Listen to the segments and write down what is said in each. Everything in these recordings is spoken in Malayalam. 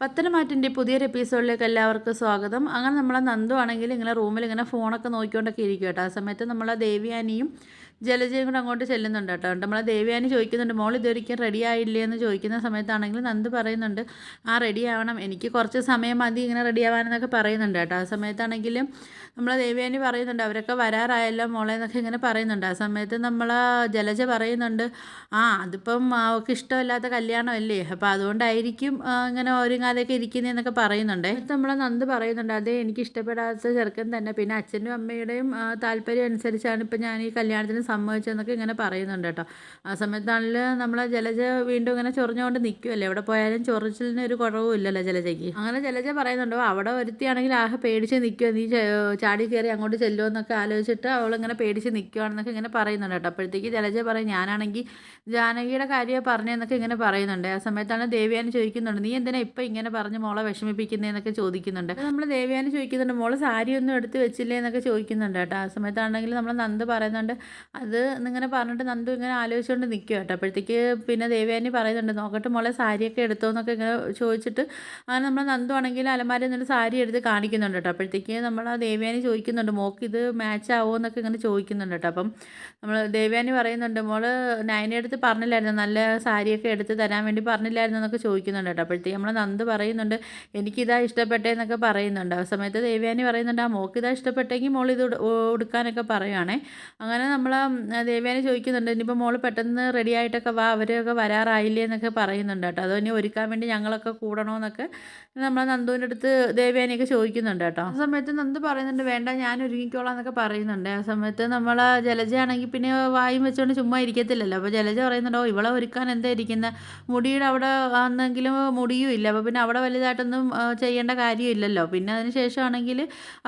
പത്തനമാറ്റിന്റെ പുതിയൊരു എപ്പിസോഡിലേക്ക് എല്ലാവർക്കും സ്വാഗതം. അങ്ങനെ നമ്മളെ നന്ദു ആണെങ്കിൽ ഇങ്ങനെ റൂമിൽ ഇങ്ങനെ ഫോണൊക്കെ നോക്കിക്കൊണ്ടൊക്കെ ഇരിക്കും കേട്ടോ. ആ സമയത്ത് നമ്മളെ ദേവിയാനിയും ജലജയും കൂടെ അങ്ങോട്ട് ചെല്ലുന്നുണ്ട് കേട്ടോ. നമ്മളെ ദേവിയാനി ചോദിക്കുന്നുണ്ട് മോൾ ഇതൊരിക്കലും റെഡി ആയില്ലേ? എന്ന് ചോദിക്കുന്ന സമയത്താണെങ്കിൽ നന്ദ് പറയുന്നുണ്ട് ആ റെഡി ആവണം. എനിക്ക് കുറച്ച് സമയം മതി ഇങ്ങനെ റെഡി ആവാനെന്നൊക്കെ പറയുന്നുണ്ട് കേട്ടോ. ആ സമയത്താണെങ്കിലും നമ്മളെ ദേവിയാനി പറയുന്നുണ്ട് അവരൊക്കെ വരാറായല്ലോ മോളെ എന്നൊക്കെ ഇങ്ങനെ പറയുന്നുണ്ട്. ആ സമയത്ത് നമ്മൾ ജലജ പറയുന്നുണ്ട് ആ അതിപ്പം അവൾക്ക് ഇഷ്ടമില്ലാത്ത കല്യാണമല്ലേ? അപ്പോൾ അതുകൊണ്ടായിരിക്കും ഇങ്ങനെ ഒരുങ്ങാതെയൊക്കെ ഇരിക്കുന്നതെന്നൊക്കെ പറയുന്നുണ്ട്. നമ്മളെ നന്ദ് പറയുന്നുണ്ട് അതെ എനിക്ക് ഇഷ്ടപ്പെടാത്ത ചെറുക്കൻ തന്നെ. പിന്നെ അച്ഛനും അമ്മയുടെയും താല്പര്യം അനുസരിച്ചാണ് ഇപ്പം ഞാൻ ഈ കല്യാണത്തിന് സമ്മതിച്ചതെന്നൊക്കെ ഇങ്ങനെ പറയുന്നുണ്ട് കേട്ടോ. ആ സമയത്താണെങ്കിൽ നമ്മളെ ജലജ വീണ്ടും ഇങ്ങനെ ചൊറിഞ്ഞുകൊണ്ട് നിൽക്കുമല്ലേ എവിടെ പോയാലും ചൊറിച്ചിലിന് ഒരു കുറവും ഇല്ലല്ലോ ജലജയ്ക്ക്. അങ്ങനെ ജലജ പറയുന്നുണ്ടോ അവിടെ ഒരുത്തിയാണെങ്കിൽ ആകെ പേടിച്ച് നിൽക്കുമോ നീ ചാടി കയറി അങ്ങോട്ട് ചെല്ലുമോ എന്നൊക്കെ ആലോചിച്ചിട്ട് അവളിങ്ങനെ പേടിച്ച് നിൽക്കുവാണെന്നൊക്കെ ഇങ്ങനെ പറയുന്നുണ്ട് കേട്ടോ. അപ്പോഴത്തേക്ക് ജലജ പറയും ഞാനാണെങ്കിൽ ജാനകിയുടെ കാര്യം പറഞ്ഞതെന്നൊക്കെ ഇങ്ങനെ പറയുന്നുണ്ട്. ആ സമയത്താണ് ദേവിയാനി ചോദിക്കുന്നുണ്ട് നീ എന്തിനാ ഇപ്പം ഇങ്ങനെ പറഞ്ഞ് മോളെ വിഷമിപ്പിക്കുന്നതെന്നൊക്കെ ചോദിക്കുന്നുണ്ട്? നമ്മൾ ദേവിയാനി ചോദിക്കുന്നുണ്ട് മോൾ സാരിയൊന്നും എടുത്ത് വെച്ചില്ലേ എന്നൊക്കെ ചോദിക്കുന്നുണ്ട് കേട്ടോ. ആ സമയത്താണെങ്കിൽ നമ്മൾ നന്ദ് പറയുന്നുണ്ട് അത് ഇങ്ങനെ പറഞ്ഞിട്ട് നന്ദു ഇങ്ങനെ ആലോചിച്ചുകൊണ്ട് നിൽക്കുക കേട്ടോ. അപ്പോഴത്തേക്ക് പിന്നെ ദേവയാനി പറയുന്നുണ്ട് നോക്കട്ടെ മോളെ സാരിയൊക്കെ എടുത്തോ എന്നൊക്കെ ഇങ്ങനെ ചോദിച്ചിട്ട് അങ്ങനെ നമ്മൾ നന്ദു ആണെങ്കിൽ അലമാരി എന്നിട്ട് സാരി എടുത്ത് കാണിക്കുന്നുണ്ട് കേട്ടോ. അപ്പോഴത്തേക്ക് നമ്മൾ ആ ദേവയാനി ചോദിക്കുന്നുണ്ട് മോക്ക് ഇത് മാച്ച് ആവുമോ എന്നൊക്കെ ഇങ്ങനെ ചോദിക്കുന്നുണ്ട് കേട്ടോ. അപ്പം നമ്മൾ ദേവയാനി പറയുന്നുണ്ട് മോൾ നയനെ എടുത്ത് പറഞ്ഞില്ലായിരുന്നു നല്ല സാരിയൊക്കെ എടുത്ത് തരാൻ വേണ്ടി പറഞ്ഞില്ലായിരുന്നു എന്നൊക്കെ ചോദിക്കുന്നുണ്ട് കേട്ടോ. അപ്പോഴത്തേക്ക് നമ്മൾ നന്ദു പറയുന്നുണ്ട് എനിക്കിതാ ഇഷ്ടപ്പെട്ടേന്നൊക്കെ പറയുന്നുണ്ട്. ആ സമയത്ത് ദേവയാനി പറയുന്നുണ്ട് ആ മോക്ക് ഇതാ ഇഷ്ടപ്പെട്ടെങ്കിൽ മോൾ ഇത് ഉട- ഉടുക്കാനൊക്കെ പറയുവാണേ. അങ്ങനെ നമ്മൾ ദേവയാനി ചോദിക്കുന്നുണ്ട് ഇനിയിപ്പോൾ മോൾ പെട്ടെന്ന് റെഡി ആയിട്ടൊക്കെ വാ അവരൊക്കെ വരാറായില്ലേ? എന്നൊക്കെ പറയുന്നുണ്ട് കേട്ടോ. അതോ ഇനി ഒരുക്കാൻ വേണ്ടി ഞങ്ങളൊക്കെ കൂടണമെന്നൊക്കെ നമ്മൾ നന്ദുവിന്റെ അടുത്ത് ദേവ്യാനെയൊക്കെ ചോദിക്കുന്നുണ്ട് കേട്ടോ. ആ സമയത്ത് നന്ദു പറയുന്നുണ്ട് വേണ്ട ഞാൻ ഒരുങ്ങിക്കോളാം എന്നൊക്കെ പറയുന്നുണ്ട്. ആ സമയത്ത് നമ്മൾ ജലജയാണെങ്കിൽ പിന്നെ വായും വെച്ചുകൊണ്ട് ചുമ്മാ ഇരിക്കത്തില്ലല്ലോ. അപ്പോൾ ജലജ പറയുന്നുണ്ടോ ഇവളെ ഒരുക്കാൻ എന്താ ഇരിക്കുന്നത് മുടിയുടെ അവിടെ ആണെങ്കിലും മുടിയും ഇല്ല. അപ്പോൾ പിന്നെ അവിടെ വലുതായിട്ടൊന്നും ചെയ്യേണ്ട കാര്യമില്ലല്ലോ പിന്നെ അതിന് ശേഷമാണെങ്കിൽ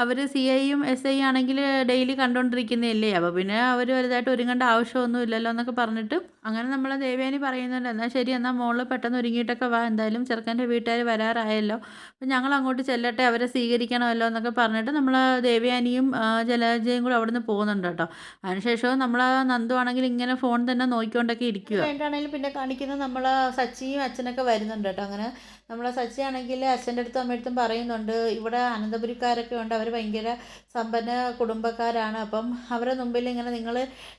അവർ സി ഐയും എസ് ഐ ആണെങ്കിൽ ഡെയിലി കണ്ടുകൊണ്ടിരിക്കുന്നതല്ലേ അപ്പോൾ പിന്നെ അവർ വലുതായിട്ട് ഒരുങ്ങേണ്ട ആവശ്യമൊന്നുമില്ലല്ലോ എന്നൊക്കെ പറഞ്ഞിട്ട് അങ്ങനെ നമ്മൾ ദേവയാനി പറയുന്നുണ്ട് എന്നാൽ ശരി എന്നാൽ മോൾ പെട്ടെന്ന് ഒരുങ്ങിയിട്ടൊക്കെ വാ എന്തായാലും ചെറുക്കന്റെ വീട്ടുകാർ വരാറായല്ലോ. അപ്പം ഞങ്ങൾ അങ്ങോട്ട് ചെല്ലട്ടെ അവരെ സ്വീകരിക്കണമല്ലോ എന്നൊക്കെ പറഞ്ഞിട്ട് നമ്മൾ ദേവയാനിയും ജലജയും കൂടെ അവിടെ നിന്ന് പോകുന്നുണ്ട് കേട്ടോ. അതിനുശേഷവും നമ്മൾ നന്ദു ആണെങ്കിൽ ഇങ്ങനെ ഫോൺ തന്നെ നോക്കിക്കൊണ്ടൊക്കെ ഇരിക്കുക വേണ്ടാണെങ്കിലും പിന്നെ കാണിക്കുന്നത് നമ്മൾ സച്ചിയും അച്ഛനൊക്കെ വരുന്നുണ്ട് കേട്ടോ. അങ്ങനെ നമ്മൾ സച്ചി ആണെങ്കിൽ അച്ഛന്റെ അടുത്തും അമ്മയടുത്തും പറയുന്നുണ്ട് ഇവിടെ അനന്തപുരിക്കാരൊക്കെ ഉണ്ട് അവർ ഭയങ്കര സമ്പന്ന കുടുംബക്കാരാണ്. അപ്പം അവരുടെ മുമ്പിൽ ഇങ്ങനെ നിങ്ങൾ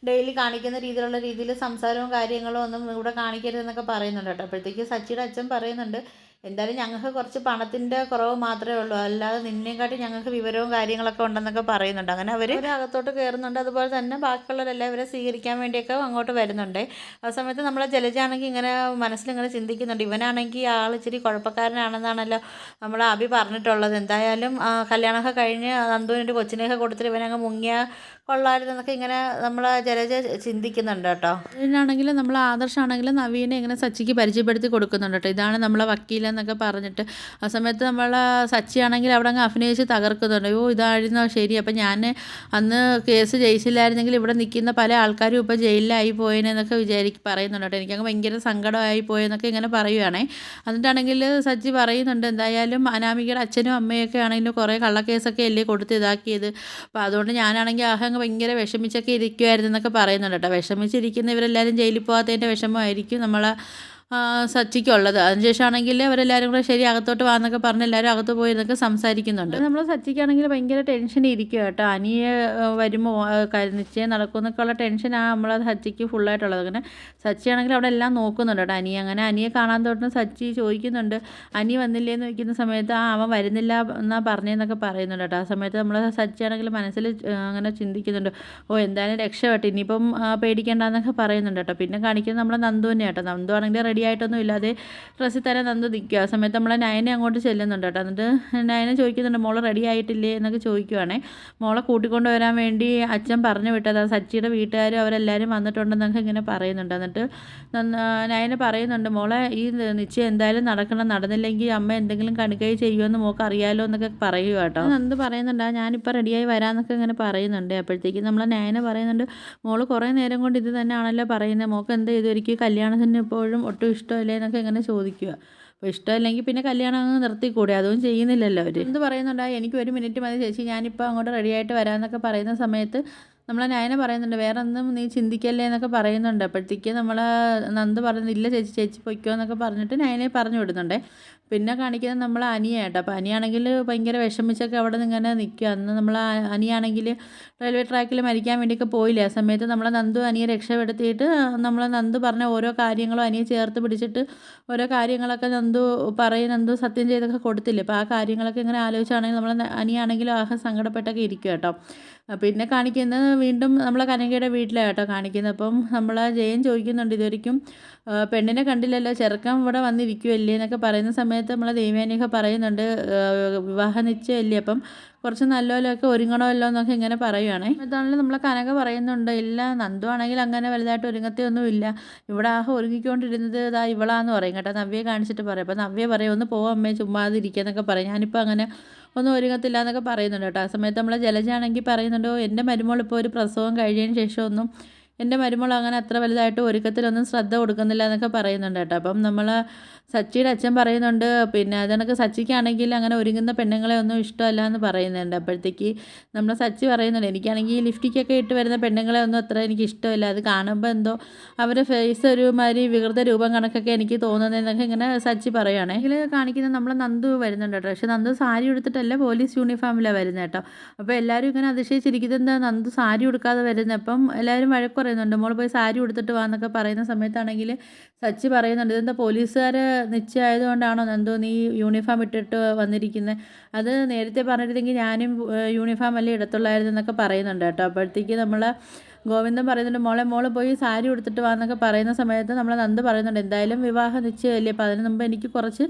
ഡെയിലി കാണിക്കുന്ന രീതിയിലുള്ള രീതിയിൽ സംസാരവും കാര്യങ്ങളും ഒന്നും ഇവിടെ കാണിക്കരുതെന്നൊക്കെ പറയുന്നുണ്ട് കേട്ടോ. അപ്പോഴത്തേക്ക് സച്ചിയുടെ അച്ഛൻ പറയുന്നുണ്ട് എന്തായാലും ഞങ്ങൾക്ക് കുറച്ച് പണത്തിന്റെ കുറവ് മാത്രമേ ഉള്ളൂ. അല്ലാതെ നിന്നെക്കാട്ടി ഞങ്ങൾക്ക് വിവരവും കാര്യങ്ങളൊക്കെ ഉണ്ടെന്നൊക്കെ പറയുന്നുണ്ട്. അങ്ങനെ അവർ അകത്തോട്ട് കയറുന്നുണ്ട് അതുപോലെ തന്നെ ബാക്കിയുള്ളവരെല്ലാം ഇവരെ സ്വീകരിക്കാൻ വേണ്ടിയൊക്കെ അങ്ങോട്ട് വരുന്നുണ്ട്. ആ സമയത്ത് നമ്മളെ ജലജാണെങ്കിൽ ഇങ്ങനെ മനസ്സിലിങ്ങനെ ചിന്തിക്കുന്നുണ്ട്. ഇവനാണെങ്കിൽ ആൾ ഇച്ചിരി കുഴപ്പക്കാരനാണെന്നാണല്ലോ നമ്മൾ അഭി പറഞ്ഞിട്ടുള്ളത്. എന്തായാലും കല്യാണമൊക്കെ കഴിഞ്ഞ് നന്ദുവിനൊരു കൊച്ചിനെയൊക്കെ കൊടുത്തിട്ട് ഇവനങ്ങ് മുങ്ങിയ കൊള്ളായിരുന്നൊക്കെ ഇങ്ങനെ നമ്മൾ ജലജ ചിന്തിക്കുന്നുണ്ട് കേട്ടോ. ഇതിനാണെങ്കിലും നമ്മൾ ആദർശാണെങ്കിലും നവീനെ ഇങ്ങനെ സച്ചിക്ക് പരിചയപ്പെടുത്തി കൊടുക്കുന്നുണ്ട് കേട്ടോ. ഇതാണ് നമ്മളെ വക്കീലെന്നൊക്കെ പറഞ്ഞിട്ട്. ആ സമയത്ത് നമ്മൾ സച്ചിയാണെങ്കിൽ അവിടെ അങ്ങ് അഭിനയിച്ച് തകർക്കുന്നുണ്ട്. ഓ ഇതായിരുന്നോ? ശരി അപ്പം ഞാൻ അന്ന് കേസ് ജയിച്ചില്ലായിരുന്നെങ്കിൽ ഇവിടെ നിൽക്കുന്ന പല ആൾക്കാരും ഇപ്പോൾ ജയിലിലായി പോയെന്നൊക്കെ വിചാരിക്കും പറയുന്നുണ്ട് കേട്ടോ. എനിക്കങ്ങ് ഭയങ്കര സങ്കടമായി പോയെന്നൊക്കെ ഇങ്ങനെ പറയുവാണേ. എന്നിട്ടാണെങ്കിൽ സച്ചി പറയുന്നുണ്ട് എന്തായാലും അനാമികയുടെ അച്ഛനും അമ്മയൊക്കെ ആണെങ്കിലും കുറേ കള്ളക്കേസൊക്കെ അല്ലേ കൊടുത്ത് ഇതാക്കിയത്. അപ്പോൾ അതുകൊണ്ട് ഞാനാണെങ്കിൽ ആകെ അങ്ങ് ഭയങ്കര വിഷമിച്ചൊക്കെ ഇരിക്കുമായിരുന്നു എന്നൊക്കെ പറയുന്നുണ്ട് കേട്ടോ. വിഷമിച്ചിരിക്കുന്ന ഇവരെല്ലാവരും ജയിലിൽ പോകാത്തതിന്റെ വിഷമമായിരിക്കും നമ്മളെ സച്ചിക്കുള്ളത്. അതിനുശേഷമാണെങ്കിൽ അവരെല്ലാവരും കൂടെ ശരി അകത്തോട്ട് വാന്നൊക്കെ പറഞ്ഞ് എല്ലാവരും അകത്ത് പോയി എന്നൊക്കെ സംസാരിക്കുന്നുണ്ട്. നമ്മൾ സച്ചിക്കാണെങ്കിൽ ഭയങ്കര ടെൻഷൻ ഇരിക്കുക കേട്ടോ. അനിയെ വരുമോ ആ, ക- നിശ്ചയം നടക്കുമെന്നൊക്കെ ഉള്ള ടെൻഷനാണ് നമ്മൾ സച്ചിക്ക് ഫുള്ളായിട്ടുള്ളത് അങ്ങനെ സച്ചിയാണെങ്കിൽ അവിടെ എല്ലാം നോക്കുന്നുണ്ട് കേട്ടോ അനി അങ്ങനെ അനിയെ കാണാൻ തൊട്ട് സച്ചി ചോദിക്കുന്നുണ്ട് അനി വന്നില്ലേ എന്ന് ചോദിക്കുന്ന സമയത്ത് ആ അവൻ വരുന്നില്ല എന്നാ പറഞ്ഞതെന്നൊക്കെ പറയുന്നുണ്ട് കേട്ടോ. ആ സമയത്ത് നമ്മൾ സച്ചിയാണെങ്കിൽ മനസ്സിൽ അങ്ങനെ ചിന്തിക്കുന്നുണ്ട് ഓ എന്തായാലും രക്ഷപ്പെട്ട് ഇനിയിപ്പം പേടിക്കേണ്ടെന്നൊക്കെ പറയുന്നുണ്ട് കേട്ടോ. പിന്നെ കാണിക്കുന്നത് നമ്മുടെ നന്ദു തന്നെ കേട്ടോ. നന്ദു ആണെങ്കിൽ റെഡി ആയിട്ടൊന്നും ഇല്ലാതെ ഡ്രസ്സിൽ തന്നെ നന്ദു നിൽക്കുക. ആ സമയത്ത് നമ്മളെ നയനെ അങ്ങോട്ട് ചെല്ലുന്നുണ്ട് കേട്ടോ. എന്നിട്ട് നയനെ ചോദിക്കുന്നുണ്ട് മോളെ റെഡി ആയിട്ടില്ലേ? എന്നൊക്കെ ചോദിക്കുവാണേ. മോളെ കൂട്ടിക്കൊണ്ട് വരാൻ വേണ്ടി അച്ഛൻ പറഞ്ഞു വിട്ടത്. സച്ചിയുടെ വീട്ടുകാരും അവരെല്ലാവരും വന്നിട്ടുണ്ടെന്നൊക്കെ ഇങ്ങനെ പറയുന്നുണ്ട്. എന്നിട്ട് നയനെ പറയുന്നുണ്ട് മോളെ ഈ നിശ്ചയം എന്തായാലും നടക്കണം. നടന്നില്ലെങ്കിൽ അമ്മ എന്തെങ്കിലും കണക്കൈ ചെയ്യുമെന്ന് മോൾക്ക് അറിയാലോ എന്നൊക്കെ പറയുക കേട്ടോ. എന്ത് പറയുന്നുണ്ട് "ആ, ഞാനിപ്പോൾ റെഡിയായി വരാമെന്നൊക്കെ ഇങ്ങനെ പറയുന്നുണ്ട്. അപ്പോഴത്തേക്കും നമ്മളെ നയനെ പറയുന്നുണ്ട് മോൾ കുറേ നേരം കൊണ്ട് ഇത് തന്നെയാണല്ലോ പറയുന്നത്. മോൾക്ക് എന്താ ഇതൊരിക്കലും കല്യാണത്തിന് ഇപ്പോഴും ഒട്ടും ഇഷ്ടമല്ലേ എന്നൊക്കെ ഇങ്ങനെ ചോദിക്കുക. അപ്പോൾ ഇഷ്ടമല്ലെങ്കിൽ പിന്നെ കല്യാണം അങ്ങ് നിർത്തിക്കൂടെ? അതും ചെയ്യുന്നില്ലല്ലോ അവർ എന്ത് പറയുന്നുണ്ടായി എനിക്ക് ഒരു മിനിറ്റ് മതി ചേച്ചി. ഞാനിപ്പോൾ അങ്ങോട്ട് റെഡിയായിട്ട് വരാമെന്നൊക്കെ പറയുന്ന സമയത്ത് നമ്മളെ നയന പറയുന്നുണ്ട് വേറെ ഒന്നും നീ ചിന്തിക്കല്ലേ എന്നൊക്കെ പറയുന്നുണ്ട്. അപ്പോഴത്തേക്ക് നമ്മൾ നന്ദ് പറയുന്നത് ഇല്ല ചേച്ചി ചേച്ചി പൊയ്ക്കോ എന്നൊക്കെ പറഞ്ഞിട്ട് നയനെ പറഞ്ഞു വിടുന്നുണ്ട്. പിന്നെ കാണിക്കുന്നത് നമ്മൾ അനിയായിട്ട് അപ്പോൾ അനിയാണെങ്കിൽ ഭയങ്കര വിഷമിച്ചൊക്കെ അവിടെ നിന്ന് ഇങ്ങനെ നിൽക്കുക. അന്ന് നമ്മൾ അനിയാണെങ്കിൽ റെയിൽവേ ട്രാക്കിൽ മരിക്കാൻ വേണ്ടിയൊക്കെ പോയില്ലേ. ആ സമയത്ത് നമ്മളെ നന്ദു അനിയെ രക്ഷപ്പെടുത്തിയിട്ട് നമ്മളെ നന്ദു പറഞ്ഞ ഓരോ കാര്യങ്ങളും അനിയെ ചേർത്ത് പിടിച്ചിട്ട് ഓരോ കാര്യങ്ങളൊക്കെ നന്ദു പറയും നന്ദു സത്യം ചെയ്തൊക്കെ കൊടുത്തില്ലേ. അപ്പോൾ ആ കാര്യങ്ങളൊക്കെ ഇങ്ങനെ ആലോചിച്ചാണെങ്കിൽ നമ്മൾ അനിയാണെങ്കിലും ആകെ സങ്കടപ്പെട്ടൊക്കെ ഇരിക്കുക കേട്ടോ. പിന്നെ കാണിക്കുന്നത് വീണ്ടും നമ്മളെ കനകയുടെ വീട്ടിലാണ് കേട്ടോ കാണിക്കുന്നത്. അപ്പം നമ്മൾ ജയൻ ചോദിക്കുന്നുണ്ട് ഇതുവരെയ്ക്കും പെണ്ണിനെ കണ്ടില്ലല്ലോ? ചെറുക്കം ഇവിടെ വന്നിരിക്കുമല്ലേ എന്നൊക്കെ പറയുന്ന സമയത്ത് നമ്മളെ ദൈവാനിക പറയുന്നുണ്ട് വിവാഹ നിശ്ചയമല്ലേ? അപ്പം കുറച്ച് നല്ലോലൊക്കെ ഒരുങ്ങണമല്ലോ എന്നൊക്കെ ഇങ്ങനെ പറയുവാണേ. അതാണല്ലോ നമ്മളെ കനക പറയുന്നുണ്ട് ഇല്ല നന്ദു ആണെങ്കിൽ അങ്ങനെ വലുതായിട്ട് ഒരുങ്ങത്തൊന്നുമില്ല ഇവിടെ ആഹ് ഒരുങ്ങിക്കൊണ്ടിരുന്നത് ഇതാ ഇവളാന്ന് പറയും കേട്ടോ. നവ്യെ കാണിച്ചിട്ട് പറയും. അപ്പം നവ്യ പറയും ഒന്ന് പോവാം അമ്മേ ചുമ്മാതിരിക്കുക എന്നൊക്കെ പറയും. ഞാനിപ്പോൾ അങ്ങനെ ഒന്നും ഒരുങ്ങത്തില്ല എന്നൊക്കെ പറയുന്നുണ്ട് കേട്ടോ. ആ സമയത്ത് നമ്മളെ ജലജാണെങ്കിൽ പറയുന്നുണ്ടോ എന്റെ മരുമോൾ ഇപ്പോൾ ഒരു പ്രസവം കഴിഞ്ഞതിന് ശേഷം ഒന്നും എന്റെ മരുമോൾ അങ്ങനെ അത്ര വലുതായിട്ട് ഒരുക്കത്തിലൊന്നും ശ്രദ്ധ കൊടുക്കുന്നില്ല എന്നൊക്കെ പറയുന്നുണ്ട് കേട്ടോ. അപ്പം നമ്മൾ സച്ചിയുടെ അച്ഛൻ പറയുന്നുണ്ട് പിന്നെ അതെനക്ക് സച്ചിക്കാണെങ്കിൽ അങ്ങനെ ഒരുങ്ങുന്ന പെണ്ണുങ്ങളെ ഒന്നും ഇഷ്ടമല്ല എന്ന് പറയുന്നുണ്ട്. അപ്പോഴത്തേക്ക് നമ്മൾ സച്ചി പറയുന്നുണ്ട് എനിക്കാണെങ്കിൽ ലിഫ്റ്റിക്കൊക്കെ ഇട്ട് വരുന്ന പെണ്ണുങ്ങളെ ഒന്നും അത്ര എനിക്ക് ഇഷ്ടമില്ല. അത് കാണുമ്പോൾ എന്തോ അവരുടെ ഫേസ് ഒരുമാതിരി വികൃത രൂപം കണക്കൊക്കെ എനിക്ക് തോന്നുന്നതെന്നൊക്കെ ഇങ്ങനെ സച്ചി പറയുകയാണെങ്കിൽ ഇതിൽ കാണിക്കുന്ന നന്ദു വരുന്നുണ്ട് കേട്ടോ. പക്ഷെ നന്ദു സാരി ഉടുത്തിട്ടല്ല പോലീസ് യൂണിഫോമിലാണ് വരുന്നത് കേട്ടോ. അപ്പോൾ എല്ലാവരും ഇങ്ങനെ അതിശയിച്ചിരിക്കുന്നത് നന്ദു സാരി ഉടുക്കാതെ വരുന്നത് അപ്പം എല്ലാവരും വഴക്ക് പറയുന്നുണ്ട്. മോൾ പോയി സാരി ഉടുത്തിട്ട് വാ എന്നൊക്കെ പറയുന്ന സമയത്താണെങ്കിൽ സച്ചി പറയുന്നുണ്ട് ഇതെന്താ പോലീസുകാർ നിശ്ചയമായതുകൊണ്ടാണോ? എന്തോ നീ യൂണിഫോം ഇട്ടിട്ട് വന്നിരിക്കുന്നത് അത് നേരത്തെ പറഞ്ഞിരുന്നെങ്കിൽ ഞാനും യൂണിഫോം അല്ലേ ഇടത്തുള്ളായിരുന്നു എന്നൊക്കെ പറയുന്നുണ്ട് കേട്ടോ. അപ്പോഴത്തേക്ക് നമ്മൾ ഗോവിന്ദൻ പറയുന്നുണ്ട് മോളെ മോൾ പോയി സാരി ഉടുത്തിട്ട് വാ എന്നൊക്കെ പറയുന്ന സമയത്ത് നമ്മൾ നന്ദ് പറയുന്നുണ്ട് എന്തായാലും വിവാഹം നിശ്ചയമല്ലേ? അപ്പോൾ അതിന് മുമ്പ് എനിക്ക് കുറച്ച്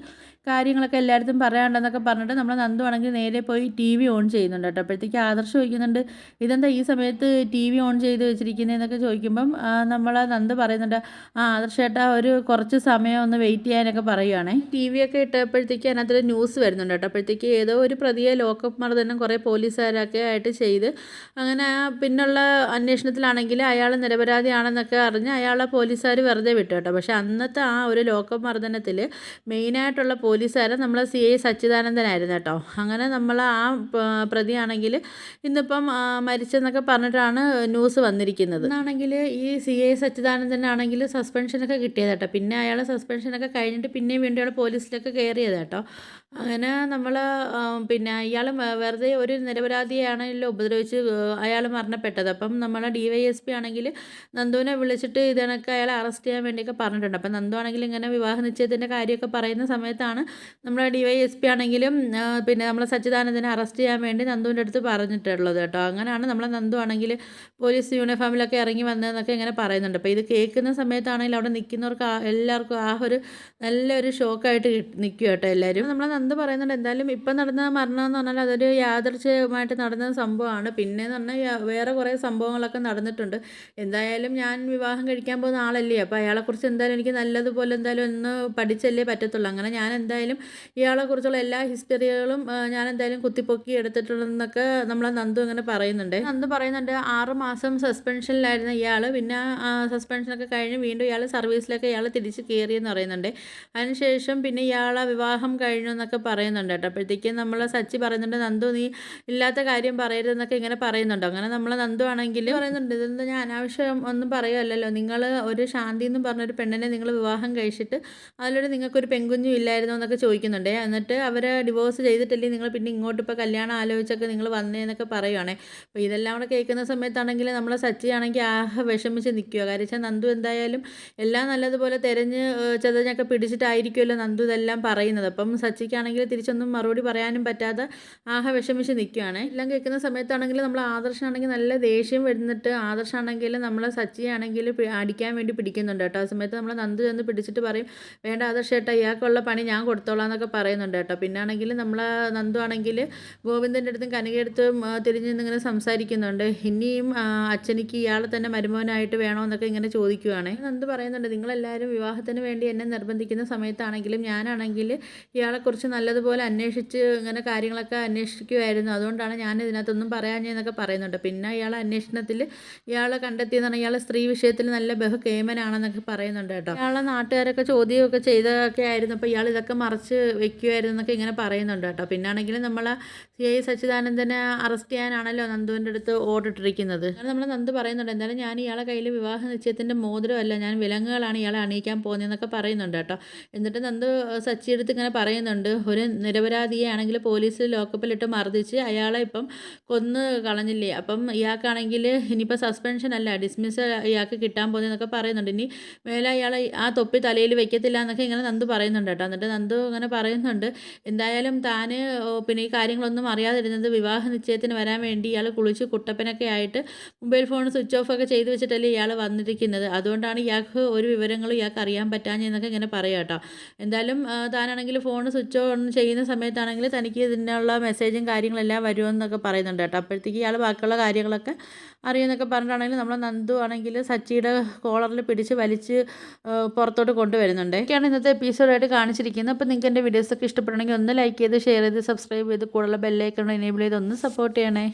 കാര്യങ്ങളൊക്കെ എല്ലായിടത്തും പറയാനുണ്ടെന്നൊക്കെ പറഞ്ഞിട്ട് നമ്മൾ നന്ദു ആണെങ്കിൽ നേരെ പോയി ടി വി ഓൺ ചെയ്യുന്നുണ്ട് കേട്ടോ. അപ്പോഴത്തേക്ക് ആദർശ് ചോദിക്കുന്നുണ്ട് ഇതെന്താ ഈ സമയത്ത് ടി വി ഓൺ ചെയ്ത് വെച്ചിരിക്കുന്നതെന്നൊക്കെ ചോദിക്കുമ്പം നമ്മൾ നന്ദു പറയുന്നുണ്ട് ആ ആദർശേട്ടാ ഒരു കുറച്ച് സമയം ഒന്ന് വെയിറ്റ് ചെയ്യാനൊക്കെ പറയുവാണേ. ടി വി ഒക്കെ ഇട്ടപ്പോഴത്തേക്ക് അതിനകത്തൊരു ന്യൂസ് വരുന്നുണ്ട് കേട്ടോ. അപ്പോഴത്തേക്ക് ഏതോ ഒരു പ്രതിയെ ലോക്കപ്പ് മർദ്ദനം കുറേ പോലീസുകാരൊക്കെ ആയിട്ട് ചെയ്ത് അങ്ങനെ പിന്നുള്ള അന്വേഷണത്തിലാണെങ്കിൽ അയാൾ നിരപരാധിയാണെന്നൊക്കെ അറിഞ്ഞ് അയാളെ പോലീസുകാർ വെറുതെ വിട്ടു കേട്ടോ. പക്ഷേ അന്നത്തെ ആ ഒരു ലോക്കപ്പ് മർദ്ദനത്തിൽ മെയിനായിട്ടുള്ള പോലീസുകാരൻ നമ്മളെ സി ഐ സച്ചിദാനന്ദനായിരുന്നു കേട്ടോ. അങ്ങനെ നമ്മൾ ആ പ്രതിയാണെങ്കിൽ ഇന്നിപ്പം മരിച്ചെന്നൊക്കെ പറഞ്ഞിട്ടാണ് ന്യൂസ് വന്നിരിക്കുന്നത്. ആണെങ്കിൽ ഈ സി ഐ സച്ചിദാനന്ദനാണെങ്കിൽ സസ്പെൻഷനൊക്കെ കിട്ടിയത് കേട്ടോ. പിന്നെ അയാൾ സസ്പെൻഷനൊക്കെ കഴിഞ്ഞിട്ട് പിന്നെയും വീണ്ടും അയാൾ പോലീസിലൊക്കെ കയറിയത് കേട്ടോ. അങ്ങനെ നമ്മൾ പിന്നെ ഇയാൾ വെറുതെ ഒരു നിരപരാധിയാണല്ലോ ഉപദ്രവിച്ച് അയാൾ മരണപ്പെട്ടത്. അപ്പം നമ്മളെ ഡി വൈ എസ് പി ആണെങ്കിൽ നന്ദുവിനെ വിളിച്ചിട്ട് ഇതിനൊക്കെ അയാളെ അറസ്റ്റ് ചെയ്യാൻ വേണ്ടിയൊക്കെ പറഞ്ഞിട്ടുണ്ട്. അപ്പം നന്ദു ആണെങ്കിൽ ഇങ്ങനെ വിവാഹ നിശ്ചയത്തിന്റെ കാര്യമൊക്കെ പറയുന്ന സമയത്താണ് നമ്മളെ ഡി വൈ എസ് പി ആണെങ്കിലും പിന്നെ നമ്മളെ സച്ചിദാനന്ദനെ അറസ്റ്റ് ചെയ്യാൻ വേണ്ടി നന്ദുവിന്റെ അടുത്ത് പറഞ്ഞിട്ടുള്ളത് കേട്ടോ. അങ്ങനെയാണ് നമ്മളെ നന്ദു ആണെങ്കിൽ പോലീസ് യൂണിഫോമിലൊക്കെ ഇറങ്ങി വന്നതെന്നൊക്കെ ഇങ്ങനെ പറയുന്നുണ്ട്. അപ്പോൾ ഇത് കേൾക്കുന്ന സമയത്താണെങ്കിൽ അവിടെ നിൽക്കുന്നവർക്ക് എല്ലാവർക്കും ആ ഒരു നല്ലൊരു ഷോക്കായിട്ട് നിൽക്കും കേട്ടോ എല്ലാവരും. നമ്മളെ നന്ദു പറയുന്നുണ്ട് എന്തായാലും ഇപ്പം നടന്ന മരണം എന്ന് പറഞ്ഞാൽ അതൊരു യാദർച്ഛമായിട്ട് നടന്ന സംഭവമാണ്. പിന്നെ എന്ന് പറഞ്ഞാൽ വേറെ കുറേ സംഭവങ്ങളൊക്കെ നടന്നിട്ടുണ്ട്. എന്തായാലും ഞാൻ വിവാഹം കഴിക്കാൻ പോകുന്ന ആളല്ലേ? അപ്പോൾ അയാളെക്കുറിച്ച് എന്തായാലും എനിക്ക് നല്ലതുപോലെ എന്തായാലും ഒന്ന് പഠിച്ചല്ലേ പറ്റത്തുള്ളൂ. അങ്ങനെ ഞാൻ എന്തായാലും ഇയാളെക്കുറിച്ചുള്ള എല്ലാ ഹിസ്റ്ററികളും ഞാൻ എന്തായാലും കുത്തിപ്പൊക്കി എടുത്തിട്ടുണ്ടെന്നൊക്കെ നമ്മളെ നന്ദു അങ്ങനെ പറയുന്നുണ്ട്. നന്ദു പറയുന്നുണ്ട് ആറ് മാസം സസ്പെൻഷനിലായിരുന്നു ഇയാൾ പിന്നെ സസ്പെൻഷനൊക്കെ കഴിഞ്ഞ് വീണ്ടും ഇയാൾ സർവീസിലൊക്കെ ഇയാൾ തിരിച്ച് കയറിയെന്ന് പറയുന്നുണ്ട്. അതിനുശേഷം പിന്നെ ഇയാളെ വിവാഹം കഴിഞ്ഞു എന്നൊക്കെ പറയുന്നുണ്ട് കേട്ടോ. അപ്പോഴത്തേക്കും നമ്മൾ സച്ചി പറയുന്നുണ്ട് നന്ദു നീ ഇല്ലാത്ത കാര്യം പറയരുതെന്നൊക്കെ ഇങ്ങനെ പറയുന്നുണ്ട്. അങ്ങനെ നമ്മൾ നന്ദു ആണെങ്കിൽ പറയുന്നുണ്ട് ഇതെന്താ ഞാൻ അനാവശ്യം ഒന്നും പറയുമല്ലോ നിങ്ങൾ ഒരു ശാന്തി എന്ന് പറഞ്ഞൊരു പെണ്ണിനെ നിങ്ങൾ വിവാഹം കഴിച്ചിട്ട് അതിലൂടെ നിങ്ങൾക്കൊരു പെൺകുഞ്ഞും ഇല്ലായിരുന്നു എന്നൊക്കെ ചോദിക്കുന്നുണ്ട്. എന്നിട്ട് അവരെ ഡിവോഴ്സ് ചെയ്തിട്ടല്ലേ നിങ്ങൾ പിന്നെ ഇങ്ങോട്ട് ഇപ്പോൾ കല്യാണം ആലോചിച്ചൊക്കെ നിങ്ങൾ വന്നേന്നൊക്കെ പറയുവാണേ. അപ്പോൾ ഇതെല്ലാം കൂടെ കേൾക്കുന്ന സമയത്താണെങ്കിൽ നമ്മൾ സച്ചി ആണെങ്കിൽ വിഷമിച്ച് നിൽക്കുക കാര്യം വെച്ചാൽ നന്ദു എന്തായാലും എല്ലാം നല്ലതുപോലെ തിരഞ്ഞ് ചതഞ്ഞൊക്കെ പിടിച്ചിട്ടായിരിക്കുമല്ലോ നന്ദു ഇതെല്ലാം പറയുന്നത്. അപ്പം സച്ചിക്കാണെങ്കിൽ തിരിച്ചൊന്നും മറുപടി പറയാനും പറ്റാതെ ആഹ വിഷമിച്ച് നിൽക്കുകയാണ് എല്ലാം കേൾക്കുന്ന സമയത്താണെങ്കിൽ നമ്മൾ ആദർശാണെങ്കിൽ നല്ല ദേഷ്യം വരുന്നിട്ട് ആദർശാണെങ്കിൽ നമ്മൾ സച്ചിയാണെങ്കിൽ അടിക്കാൻ വേണ്ടി പിടിക്കുന്നുണ്ട് കേട്ടോ. ആ സമയത്ത് നമ്മൾ നന്ദു ചെന്ന് പിടിച്ചിട്ട് പറയും വേണ്ട ആദർശേട്ടാ ഇയാൾക്കുള്ള പണി ഞാൻ കൊടുത്തോളാം എന്നൊക്കെ പറയുന്നുണ്ട് കേട്ടോ. പിന്നെ ആണെങ്കിൽ നമ്മൾ നന്ദു ആണെങ്കിൽ ഗോവിന്ദന്റെ അടുത്തും കനകയെടുത്തും തിരിഞ്ഞ് ഇങ്ങനെ സംസാരിക്കുന്നുണ്ട്. ഇനിയും അച്ഛനിക്ക് ഇയാളെ തന്നെ മരുമോനായിട്ട് വേണമെന്നൊക്കെ ഇങ്ങനെ ചോദിക്കുവാണ്. നന്ദു പറയുന്നുണ്ട് നിങ്ങളെല്ലാവരും വിവാഹത്തിന് വേണ്ടി എന്നെ നിർബന്ധിക്കുന്ന സമയത്താണെങ്കിലും ഞാനാണെങ്കിൽ ഇയാളെക്കുറിച്ച് നല്ലതുപോലെ അന്വേഷിച്ച് ഇങ്ങനെ കാര്യങ്ങളൊക്കെ അന്വേഷിക്കുമായിരുന്നു അതുകൊണ്ടാണ് ഞാൻ ഇതിനകത്തൊന്നും പറയാഞ്ഞെന്നൊക്കെ പറയുന്നുണ്ട്. പിന്നെ ഇയാളെ അന്വേഷണത്തിൽ ഇയാളെ കണ്ടെത്തിയെന്ന് പറഞ്ഞാൽ ഇയാളെ സ്ത്രീ വിഷയത്തിൽ നല്ല ബഹു കേമനാണെന്നൊക്കെ പറയുന്നുണ്ട് കേട്ടോ. ഇയാളെ നാട്ടുകാരൊക്കെ ചോദ്യമൊക്കെ ചെയ്തൊക്കെ ആയിരുന്നു അപ്പോൾ ഇയാൾ ഇതൊക്കെ മറച്ച് എന്നൊക്കെ ഇങ്ങനെ പറയുന്നുണ്ട് കേട്ടോ. പിന്നാണെങ്കിൽ നമ്മൾ സി ഐ സച്ചിദാനന്ദനെ അറസ്റ്റ് ചെയ്യാനാണല്ലോ നന്ദുവിന്റെ അടുത്ത് ഓർഡർ ഇട്ടിരിക്കുന്നത് അങ്ങനെ നമ്മൾ നന്ദു പറയുന്നുണ്ട് എന്തായാലും ഞാൻ ഇയാളെ കയ്യിൽ വിവാഹ നിശ്ചയത്തിന്റെ മോതിരമല്ല ഞാൻ വിലങ്ങുകളാണ് ഇയാളെ അണിയിക്കാൻ പോകുന്നതെന്നൊക്കെ പറയുന്നുണ്ട് കേട്ടോ. എന്നിട്ട് നന്ദു സച്ചി ഇങ്ങനെ പറയുന്നുണ്ട് ഒരു നിരപരാധിയെ ആണെങ്കിൽ പോലീസ് ലോക്കപ്പിലിട്ട് മർദ്ദിച്ച് അയാളെ ഇപ്പം കൊന്ന് കളഞ്ഞില്ലേ? അപ്പം ഇയാൾക്കാണെങ്കിൽ ഇനിയിപ്പോൾ സസ്പെൻഷൻ അല്ല ഡിസ്മിസ് ഇയാൾക്ക് കിട്ടാൻ പോകുന്നതെന്നൊക്കെ പറയുന്നുണ്ട്. ഇനി മേലെ അയാളെ ആ തൊപ്പി തലയിൽ വെക്കത്തില്ല എന്നൊക്കെ ഇങ്ങനെ നന്ദു പറയുന്നുണ്ട് കേട്ടോ. എന്നിട്ട് നന്ദു ഇങ്ങനെ പറയുന്നുണ്ട്. എന്തായാലും താൻ പിന്നെ ഈ കാര്യങ്ങളൊന്നും അറിയാതിരുന്നത് വിവാഹ നിശ്ചയത്തിന് വരാൻ വേണ്ടി ഇയാൾ കുളിച്ച് കുട്ടപ്പനൊക്കെ ആയിട്ട് മൊബൈൽ ഫോൺ സ്വിച്ച് ഓഫ് ഒക്കെ ചെയ്ത് വെച്ചിട്ടല്ലേ ഇയാൾ വന്നിരിക്കുന്നത്. അതുകൊണ്ടാണ് ഇയാൾക്ക് ഒരു വിവരങ്ങളും ഇയാൾക്ക് അറിയാൻ പറ്റാഞ്ഞെന്നൊക്കെ ഇങ്ങനെ പറയാം കേട്ടോ. എന്തായാലും താനാണെങ്കിൽ ഫോൺ സ്വിച്ച് ഓൺ ചെയ്യുന്ന സമയത്താണെങ്കിൽ തനിക്ക് ഇതിനുള്ള മെസ്സേജും കാര്യങ്ങളെല്ലാം വരുമെന്നൊക്കെ പറയുന്നുണ്ട് കേട്ടോ. അപ്പോഴത്തേക്ക് ഇയാൾ ബാക്കിയുള്ള കാര്യങ്ങളൊക്കെ അറിയുമെന്നൊക്കെ പറഞ്ഞിട്ടാണെങ്കിൽ നമ്മൾ നന്ദു ആണെങ്കിൽ സച്ചിയുടെ കോളറിൽ പിടിച്ച് വലിച്ച് പുറത്തോട്ട് കൊണ്ടുവരുന്നുണ്ട്. ഒക്കെയാണ് ഇന്നത്തെ എപ്പിസോഡായിട്ട് കാണിച്ചിരിക്കുന്നത്. അപ്പോൾ നിങ്ങൾക്ക് എന്റെ വീഡിയോസൊക്കെ ഇഷ്ടപ്പെടണമെങ്കിൽ ഒന്ന് ലൈക്ക് ചെയ്ത് ഷെയർ ചെയ്ത് സബ്സ്ക്രൈബ് ചെയ്ത് കൂടുതൽ ബെല്ലൈക്കൺ എനേബിൾ ചെയ്ത് ഒന്ന് സപ്പോർട്ട് ചെയ്യണേ.